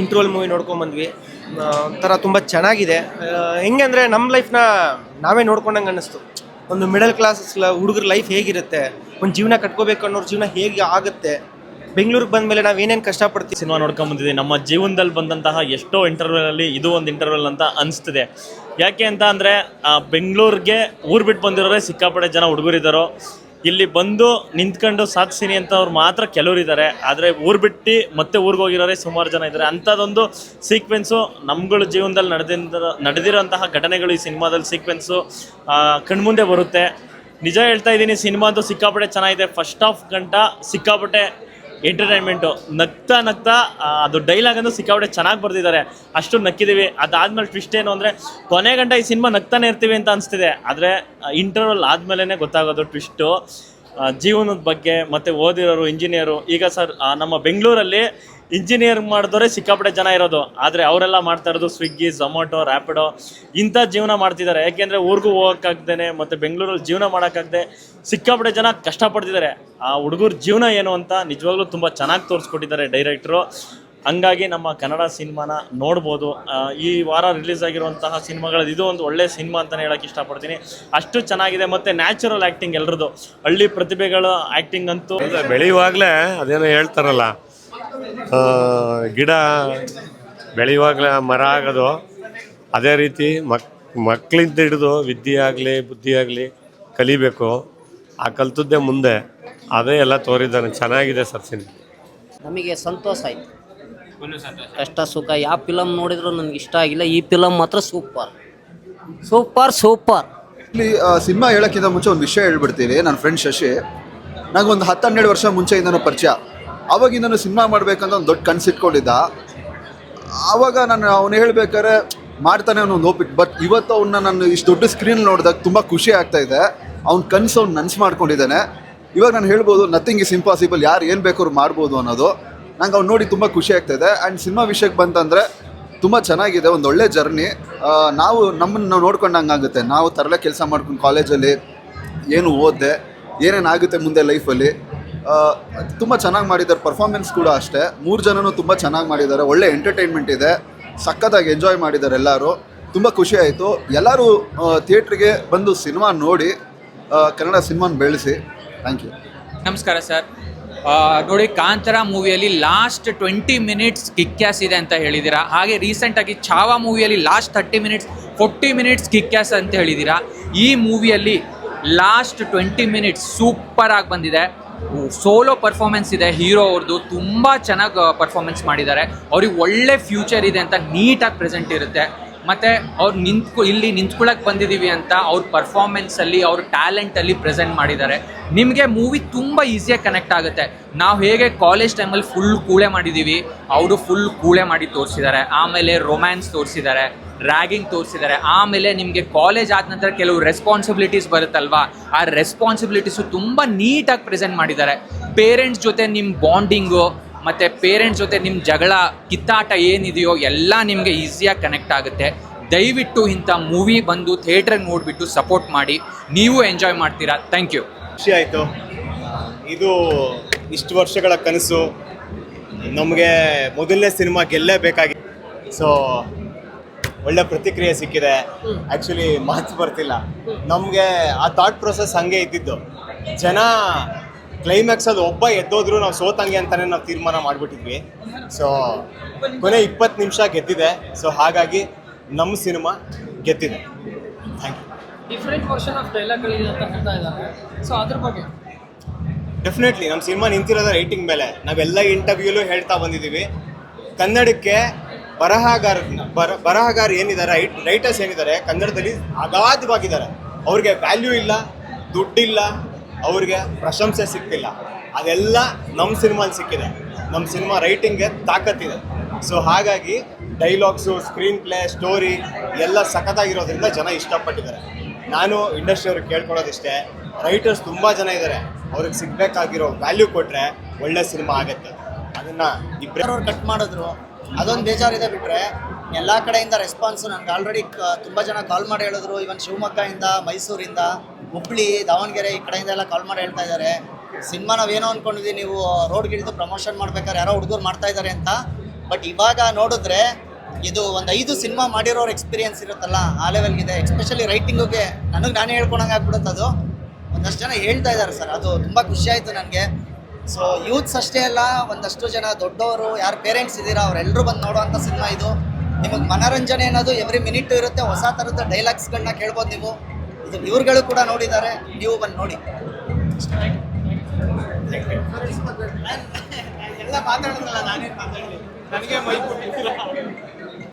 ಇಂಟ್ರೋಲ್ movie ನೋಡ್ಕೊಂಬಂದ್ವಿ ಒಂಥರ ತುಂಬ ಚೆನ್ನಾಗಿದೆ. ಹೆಂಗೆ ಅಂದರೆ ನಮ್ಮ ಲೈಫ್ನ ನಾವೇ ನೋಡ್ಕೊಂಡಂಗೆ ಅನ್ನಿಸ್ತು. ಒಂದು ಮಿಡಲ್ ಕ್ಲಾಸ್ ಹುಡುಗರ ಲೈಫ್ ಹೇಗಿರುತ್ತೆ, ಒಂದು ಜೀವನ ಕಟ್ಕೋಬೇಕು ಅನ್ನೋರು ಜೀವನ ಹೇಗೆ ಆಗುತ್ತೆ, ಬೆಂಗಳೂರಿಗೆ ಬಂದಮೇಲೆ ನಾವು ಏನೇನು ಕಷ್ಟಪಡ್ತೀವಿ? ಸಿನಿಮಾ ನೋಡ್ಕೊಂಬಂದಿದ್ದೀವಿ ನಮ್ಮ ಜೀವನದಲ್ಲಿ ಬಂದಂತಹ ಎಷ್ಟೋ ಇಂಟರ್ವ್ಯೂಲಲ್ಲಿ ಇದು ಒಂದು ಇಂಟರ್ವಲ್ ಅಂತ ಅನಿಸ್ತಿದೆ. ಯಾಕೆ ಅಂತ ಅಂದರೆ ಬೆಂಗಳೂರಿಗೆ ಊರು ಬಿಟ್ಟು ಬಂದಿರೋರೇ ಸಿಕ್ಕಾಪಟ್ಟೆ ಜನ ಹುಡುಗರಿದ್ದಾರೋ ಇಲ್ಲಿ ಬಂದು ನಿಂತ್ಕೊಂಡು ಸಾಧಿಸಿನಿ ಅಂತವ್ರು ಮಾತ್ರ ಕೆಲವರು ಇದ್ದಾರೆ ಆದರೆ ಊರು ಬಿಟ್ಟು ಮತ್ತೆ ಊರಿಗೆ ಹೋಗಿರೋರೇ ಸುಮಾರು ಜನ ಇದ್ದಾರೆ. ಅಂಥದ್ದೊಂದು ಸೀಕ್ವೆನ್ಸು ನಮ್ಗಳ ಜೀವನದಲ್ಲಿ ನಡೆದಿಂದ, ನಡೆದಿರೋಂತಹ ಘಟನೆಗಳು ಈ ಸಿನಿಮಾದಲ್ಲಿ ಸೀಕ್ವೆನ್ಸು ಕಣ್ಮುಂದೆ ಬರುತ್ತೆ. ನಿಜ ಹೇಳ್ತಾ ಇದ್ದೀನಿ ಸಿನಿಮಾದು ಸಿಕ್ಕಾಪಟ್ಟೆ ಚೆನ್ನಾಗಿದೆ. ಫಸ್ಟ್ ಆಫ್ ಗಂಟ ಸಿಕ್ಕಾಪಟ್ಟೆ ಎಂಟರ್ಟೈನ್ಮೆಂಟು. ನಗ್ತಾ ನಗ್ತಾ ಅದು ಡೈಲಾಗ್ ಅಂದ್ರೆ ಸಿಕ್ಕಾಪಟ್ಟೆ ಚೆನ್ನಾಗಿ ಬರ್ದಿದ್ದಾರೆ. ಅಷ್ಟು ನಕ್ಕಿದ್ದೀವಿ ಅದಾದ್ಮೇಲೆ ಟ್ವಿಸ್ಟ್ ಏನು ಅಂದರೆ, ಕೊನೆ ಗಂಟ ಈ ಸಿನಿಮಾ ನಗ್ತಾನೆ ಇರ್ತೀವಿ ಅಂತ ಅನಿಸ್ತಿದೆ. ಆದರೆ ಇಂಟರ್ವಲ್ ಆದಮೇಲೆ ಗೊತ್ತಾಗೋದು ಟ್ವಿಸ್ಟು ಜೀವನದ ಬಗ್ಗೆ, ಮತ್ತು ಓದಿರೋರು ಇಂಜಿನಿಯರು ಈಗ ಸರ್ ನಮ್ಮ ಬೆಂಗಳೂರಲ್ಲಿ ಇಂಜಿನಿಯರ್ ಮಾಡಿದವರೇ ಸಿಕ್ಕಾಪಟ್ಟೆ ಜನ ಇರೋದು. ಆದರೆ ಅವರೆಲ್ಲ ಮಾಡ್ತಾ ಇರೋದು ಸ್ವಿಗ್ಗಿ ಝೊಮ್ಯಾಟೊ ರ್ಯಾಪಿಡೋ ಇಂಥ ಜೀವನ ಮಾಡ್ತಿದ್ದಾರೆ. ಯಾಕೆಂದರೆ ಊರಿಗೂ ಹೋಗೋಕ್ಕಾಗ್ದೇ ಮತ್ತು ಬೆಂಗಳೂರಲ್ಲಿ ಜೀವನ ಮಾಡೋಕ್ಕಾಗದೆ ಸಿಕ್ಕಾಪಟ್ಟೆ ಜನ ಕಷ್ಟಪಡ್ತಿದ್ದಾರೆ. ಆ ಹುಡುಗರ ಜೀವನ ಏನು ಅಂತ ನಿಜವಾಗ್ಲೂ ತುಂಬ ಚೆನ್ನಾಗಿ ತೋರಿಸ್ಕೊಟ್ಟಿದ್ದಾರೆ ಡೈರೆಕ್ಟ್ರು. ಹಂಗಾಗಿ ನಮ್ಮ ಕನ್ನಡ ಸಿನಿಮಾನ ನೋಡ್ಬೋದು. ಈ ವಾರ ರಿಲೀಸ್ ಆಗಿರುವಂತಹ ಸಿನಿಮಾಗಳು ಇದು ಒಂದು ಒಳ್ಳೆ ಸಿನಿಮಾ ಅಂತಲೇ ಹೇಳೋಕ್ಕೆ ಇಷ್ಟಪಡ್ತೀನಿ. ಅಷ್ಟು ಚೆನ್ನಾಗಿದೆ ಮತ್ತು ನ್ಯಾಚುರಲ್ ಆ್ಯಕ್ಟಿಂಗ್ ಎಲ್ರದ್ದು. ಹಳ್ಳಿ ಪ್ರತಿಭೆಗಳ ಆ್ಯಕ್ಟಿಂಗ್ ಅಂತೂ ಬೆಳೆಯುವಾಗಲೇ ಅದೇನೋ ಹೇಳ್ತಾರಲ್ಲ ಗಿಡ ಬೆಳೆಯುವಾಗಲೇ ಮರ ಆಗೋದು. ಅದೇ ರೀತಿ ಮಕ್ ಮಕ್ಕಳಿಂದ ಹಿಡಿದು ವಿದ್ಯೆ ಆಗಲಿ ಬುದ್ಧಿ ಆಗಲಿ ಕಲಿಬೇಕು. ಆ ಕಲ್ತದ್ದೇ ಮುಂದೆ. ಅದೇ ಎಲ್ಲ ತೋರಿದ್ದಾನೆ. ಚೆನ್ನಾಗಿದೆ ಸರ್ ಸಿನಿಮಾ. ನಮಗೆ ಸಂತೋಷ ಆಯ್ತು. ಕಷ್ಟ ಸುಖ ಯಾವ ಫಿಲಮ್ ನೋಡಿದ್ರು ನನಗೆ ಇಷ್ಟ ಆಗಿಲ್ಲ. ಈ ಫಿಲಮ್ ಮಾತ್ರ ಸೂಪರ್ ಸೂಪರ್ ಸೂಪರ್ ಇಲ್ಲಿ ಸಿನಿಮಾ ಹೇಳೋಕ್ಕಿಂತ ಮುಂಚೆ ಒಂದು ವಿಷಯ ಹೇಳ್ಬಿಡ್ತೀನಿ. ನನ್ನ ಫ್ರೆಂಡ್ ಶಶಿ ನನಗೊಂದು ಹತ್ತು ಹನ್ನೆರಡು ವರ್ಷ ಮುಂಚೆಯಿಂದನೂ ಪರಿಚಯ. ಅವಾಗಿಂದನೂ ಸಿನಿಮಾ ಮಾಡಬೇಕಂತ ಒಂದು ದೊಡ್ಡ ಕನಸಿಟ್ಕೊಂಡಿದ್ದ ಆವಾಗ ನಾನು ಅವನು ಹೇಳ್ಬೇಕಾದ್ರೆ ಮಾಡ್ತಾನೆ ಅವನು ನೋಪಿಟ್ ಬಟ್ ಇವತ್ತು ಅವನ್ನ ನಾನು ಇಷ್ಟು ದೊಡ್ಡ ಸ್ಕ್ರೀನ್ ನೋಡಿದಾಗ ತುಂಬ ಖುಷಿ ಆಗ್ತಾ ಇದೆ. ಅವ್ನ ಕನಸು ಅವ್ನು ನನ್ಸು ಮಾಡ್ಕೊಂಡಿದ್ದಾನೆ. ಇವಾಗ ನಾನು ಹೇಳ್ಬೋದು ನಥಿಂಗ್ ಇಸ್ ಇಂಪಾಸಿಬಲ್ ಯಾರು ಏನು ಬೇಕಾದ್ರು ಮಾಡ್ಬೋದು ಅನ್ನೋದು. ನಂಗೆ ಅವ್ನು ನೋಡಿ ತುಂಬ ಖುಷಿ ಆಗ್ತಾ ಇದೆ. ಆ್ಯಂಡ್ ಸಿನಿಮಾ ವಿಷಯಕ್ಕೆ ಬಂತಂದರೆ ತುಂಬ ಚೆನ್ನಾಗಿದೆ, ಒಂದು ಒಳ್ಳೆ ಜರ್ನಿ ನಾವು ನಮ್ಮನ್ನು ನಾವು ನೋಡ್ಕೊಂಡಂಗೆ ಆಗುತ್ತೆ. ನಾವು ತರಲೆ ಕೆಲಸ ಮಾಡ್ಕೊಂಡು ಕಾಲೇಜಲ್ಲಿ ಏನು ಓದಿದೆ ಏನೇನಾಗುತ್ತೆ ಮುಂದೆ ಲೈಫಲ್ಲಿ ತುಂಬ ಚೆನ್ನಾಗಿ ಮಾಡಿದ್ದಾರೆ ಪರ್ಫಾರ್ಮೆನ್ಸ್ ಕೂಡ ಅಷ್ಟೇ. ಮೂರು ಜನನೂ ತುಂಬ ಚೆನ್ನಾಗಿ ಮಾಡಿದ್ದಾರೆ. ಒಳ್ಳೆ ಎಂಟರ್ಟೈನ್ಮೆಂಟ್ ಇದೆ. ಸಖತ್ತಾಗಿ ಎಂಜಾಯ್ ಮಾಡಿದ್ದಾರೆ ಎಲ್ಲರೂ. ತುಂಬ ಖುಷಿ ಆಯಿತು. ಎಲ್ಲರೂ ಥಿಯೇಟ್ರಿಗೆ ಬಂದು ಸಿನಿಮಾ ನೋಡಿ ಕನ್ನಡ ಸಿನಿಮಾನ ಬೆಳೆಸಿ. ಥ್ಯಾಂಕ್ ಯು ನಮಸ್ಕಾರ ಸರ್. ನೋಡಿ ಕಾಂತಾರ ಮೂವಿಯಲ್ಲಿ ಲಾಸ್ಟ್ ಟ್ವೆಂಟಿ ಮಿನಿಟ್ಸ್ ಕಿಕ್ಯಾಸ್ ಇದೆ ಅಂತ ಹೇಳಿದ್ದೀರಾ ಹಾಗೆ ರೀಸೆಂಟಾಗಿ Chhaava ಮೂವಿಯಲ್ಲಿ last thirty minutes forty minutes kickass ಅಂತ ಹೇಳಿದ್ದೀರಾ ಈ ಮೂವಿಯಲ್ಲಿ ಲಾಸ್ಟ್ ಟ್ವೆಂಟಿ ಮಿನಿಟ್ಸ್ ಸೂಪರ್ ಆಗಿ ಬಂದಿದೆ. ಸೋಲೋ ಪರ್ಫಾರ್ಮೆನ್ಸ್ ಇದೆ, ಹೀರೋ ಅವ್ರದ್ದು ತುಂಬ ಚೆನ್ನಾಗಿ ಪರ್ಫಾರ್ಮೆನ್ಸ್ ಮಾಡಿದ್ದಾರೆ. ಅವ್ರಿಗೆ ಒಳ್ಳೆ ಫ್ಯೂಚರ್ ಇದೆ ಅಂತ ನೀಟಾಗಿ ಪ್ರೆಸೆಂಟ್ ಇರುತ್ತೆ. ಮತ್ತು ಅವ್ರು ನಿಂತ್ಕೊ ಇಲ್ಲಿ ನಿಂತ್ಕೊಳ್ಳೋಕೆ ಬಂದಿದ್ದೀವಿ ಅಂತ ಅವ್ರ ಪರ್ಫಾರ್ಮೆನ್ಸಲ್ಲಿ ಅವ್ರ ಟ್ಯಾಲೆಂಟಲ್ಲಿ ಪ್ರೆಸೆಂಟ್ ಮಾಡಿದ್ದಾರೆ. ನಿಮಗೆ ಮೂವಿ ತುಂಬ ಈಸಿಯಾಗಿ ಕನೆಕ್ಟ್ ಆಗುತ್ತೆ. ನಾವು ಹೇಗೆ ಕಾಲೇಜ್ ಟೈಮಲ್ಲಿ ಫುಲ್ ಕೂಳೆ ಮಾಡಿದ್ದೀವಿ ಅವರು ಫುಲ್ ಕೂಳೆ ಮಾಡಿ ತೋರಿಸಿದ್ದಾರೆ. ಆಮೇಲೆ ರೊಮ್ಯಾನ್ಸ್ ತೋರಿಸಿದ್ದಾರೆ ರ್ಯಾಗಿಂಗ್ ತೋರಿಸಿದ್ದಾರೆ. ಆಮೇಲೆ ನಿಮಗೆ ಕಾಲೇಜ್ ಆದ ನಂತರ ಕೆಲವು ರೆಸ್ಪಾನ್ಸಿಬಿಲಿಟೀಸ್ ಬರುತ್ತಲ್ವಾ? ಆ ರೆಸ್ಪಾನ್ಸಿಬಿಲಿಟೀಸು ತುಂಬ ನೀಟಾಗಿ ಪ್ರೆಸೆಂಟ್ ಮಾಡಿದ್ದಾರೆ. ಪೇರೆಂಟ್ಸ್ ಜೊತೆ ನಿಮ್ಮ ಬಾಂಡಿಂಗು ಮತ್ತು ಪೇರೆಂಟ್ಸ್ ಜೊತೆ ನಿಮ್ಮ ಜಗಳ, ಕಿತ್ತಾಟ ಏನಿದೆಯೋ ಎಲ್ಲ ನಿಮಗೆ ಈಸಿಯಾಗಿ ಕನೆಕ್ಟ್ ಆಗುತ್ತೆ. ದಯವಿಟ್ಟು ಇಂಥ ಮೂವಿ ಬಂದು ಥಿಯೇಟ್ರಿಗೆ ನೋಡಿಬಿಟ್ಟು ಸಪೋರ್ಟ್ ಮಾಡಿ, ನೀವು ಎಂಜಾಯ್ ಮಾಡ್ತೀರಾ. ಥ್ಯಾಂಕ್ ಯು ಖುಷಿ ಆಯಿತು. ಇದು ಇಷ್ಟು ವರ್ಷಗಳ ಕನಸು. ನಮಗೆ ಮೊದಲನೇ ಸಿನಿಮಾ ಗೆಲ್ಲೇಬೇಕಾಗಿ. ಸೊ ಒಳ್ಳೆ ಪ್ರತಿಕ್ರಿಯೆ ಸಿಕ್ಕಿದೆ. ಆ್ಯಕ್ಚುಲಿ ಮಾತು ಬರ್ತಿಲ್ಲ. ನಮಗೆ ಆ ಥಾಟ್ ಪ್ರೊಸೆಸ್ ಹಂಗೆ ಇದ್ದಿದ್ದು. ಜನ ಕ್ಲೈಮ್ಯಾಕ್ಸ್ ಅದು ಒಬ್ಬ ಎದ್ದೋದ್ರು ನಾವು ಸೋತಂಗೆ ಅಂತಾನೆ ನಾವು ತೀರ್ಮಾನ ಮಾಡಿಬಿಟ್ಟಿದ್ವಿ. ಸೊ ಕೊನೆ ಇಪ್ಪತ್ತು ನಿಮಿಷ ಗೆದ್ದಿದೆ. ಸೊ ಹಾಗಾಗಿ ನಮ್ಮ ಸಿನಿಮಾ ಗೆದ್ದಿದೆ. Thank you different version of ಡೈಲಾಗ್ಗಳಿದೆ ಅಂತ ಹೇಳ್ತಾ ಇದ್ದಾರೆ. ಸೊ ಅದ್ರ ಬಗ್ಗೆ? ಡೆಫಿನೆಟ್ಲಿ ನಮ್ಮ ಸಿನಿಮಾ ನಿಂತಿರೋದ ರೈಟಿಂಗ್ ಮೇಲೆ. ನಾವೆಲ್ಲ ಇಂಟರ್ವ್ಯೂಲು ಹೇಳ್ತಾ ಬಂದಿದ್ದೀವಿ. ಕನ್ನಡಕ್ಕೆ ಬರಹಗಾರ ಬರ ಬರಹಗಾರ ಏನಿದ್ದಾರೆ ರೈಟ್ ರೈಟರ್ಸ್ ಏನಿದ್ದಾರೆ ಕನ್ನಡದಲ್ಲಿ ಅಗಾಧವಾಗಿದ್ದಾರೆ. ಅವ್ರಿಗೆ ವ್ಯಾಲ್ಯೂ ಇಲ್ಲ ದುಡ್ಡಿಲ್ಲ ಅವ್ರಿಗೆ ಪ್ರಶಂಸೆ ಸಿಕ್ಕಿಲ್ಲ. ಅದೆಲ್ಲ ನಮ್ಮ ಸಿನಿಮಾಲಿ ಸಿಕ್ಕಿದೆ. ನಮ್ಮ ಸಿನಿಮಾ ರೈಟಿಂಗ್ಗೆ ತಾಕತ್ತಿದೆ ಸೊ ಹಾಗಾಗಿ ಡೈಲಾಗ್ಸು ಸ್ಕ್ರೀನ್ ಪ್ಲೇ ಸ್ಟೋರಿ ಎಲ್ಲ ಸಖತ್ತಾಗಿರೋದ್ರಿಂದ ಜನ ಇಷ್ಟಪಟ್ಟಿದ್ದಾರೆ. ನಾನು ಇಂಡಸ್ಟ್ರಿ ಅವ್ರಿಗೆ ಕೇಳ್ಕೊಳ್ಳೋದಿಷ್ಟೇ, ರೈಟರ್ಸ್ ತುಂಬ ಜನ ಇದ್ದಾರೆ. ಅವ್ರಿಗೆ ಸಿಗ್ಬೇಕಾಗಿರೋ ವ್ಯಾಲ್ಯೂ ಕೊಟ್ಟರೆ ಒಳ್ಳೆ ಸಿನಿಮಾ ಆಗುತ್ತೆ. ಅದನ್ನು ಇಬ್ಬರು ಕಟ್ ಮಾಡಿದ್ರು, ಅದೊಂದು ಬೇಜಾರಿದೆ ಬಿಟ್ರೆ ಎಲ್ಲ ಕಡೆಯಿಂದ ರೆಸ್ಪಾನ್ಸು ನನಗೆ ಆಲ್ರೆಡಿ ತುಂಬ ಜನ ಕಾಲ್ ಮಾಡಿ ಹೇಳಿದ್ರು. ಇವನ್ ಶಿವಮೊಗ್ಗದಿಂದ, ಮೈಸೂರಿಂದ, ಹುಬ್ಳಿ, ದಾವಣಗೆರೆ ಈ ಕಡೆಯಿಂದ ಎಲ್ಲ ಕಾಲ್ ಮಾಡಿ ಹೇಳ್ತಾ ಇದ್ದಾರೆ ಸಿನಿಮಾ ನಾವೇನೋ ಅಂದ್ಕೊಂಡಿದ್ವಿ ನೀವು ರೋಡ್ಗಿಳಿದು ಪ್ರಮೋಷನ್ ಮಾಡ್ಬೇಕಾದ್ರೆ ಯಾರೋ ಹುಡುಗರು ಮಾಡ್ತಾ ಇದ್ದಾರೆ ಅಂತ. ಬಟ್ ಇವಾಗ ನೋಡಿದ್ರೆ ಇದು ಒಂದು ಐದು ಸಿನಿಮಾ ಮಾಡಿರೋರು ಎಕ್ಸ್ಪೀರಿಯನ್ಸ್ ಇರುತ್ತಲ್ಲ, ಆ ಲೆವೆಲ್ಗಿದೆ ಎಸ್ಪೆಷಲಿ ರೈಟಿಂಗಿಗೆ ನನಗೆ ನಾನೇ ಹೇಳ್ಕೊಳಂಗೆ ಆಗ್ಬಿಡುತ್ತೆ ಅದು. ಒಂದಷ್ಟು ಜನ ಹೇಳ್ತಾ ಇದ್ದಾರೆ ಸರ್, ಅದು ತುಂಬ ಖುಷಿ ಆಯಿತು ನನಗೆ. ಸೊ ಯೂತ್ಸ್ ಅಷ್ಟೇ ಅಲ್ಲ, ಒಂದಷ್ಟು ಜನ ದೊಡ್ಡವರು, ಯಾರು ಪೇರೆಂಟ್ಸ್ ಇದ್ದೀರಾ ಅವರೆಲ್ಲರೂ ಬಂದು ನೋಡುವಂಥ ಸಿನಿಮಾ ಇದು. ನಿಮಗೆ ಮನೋರಂಜನೆ ಅನ್ನೋದು ಎವ್ರಿ ಮಿನಿಟ್ ಇರುತ್ತೆ ಹೊಸ ಥರದ ಡೈಲಾಗ್ಸ್ಗಳನ್ನ ಕೇಳ್ಬೋದು ನೀವು. ಇದು ಇವ್ರುಗಳು ಕೂಡ ನೋಡಿದ್ದಾರೆ ನೀವು ಬಂದು ನೋಡಿ. ಎಲ್ಲ ಮಾತಾಡೋದಲ್ಲ ನಾನೇನು ಮಾತಾಡಲಿ ನನಗೆ ಮೈ ಕೊಟ್ಟಿಲ್ಲ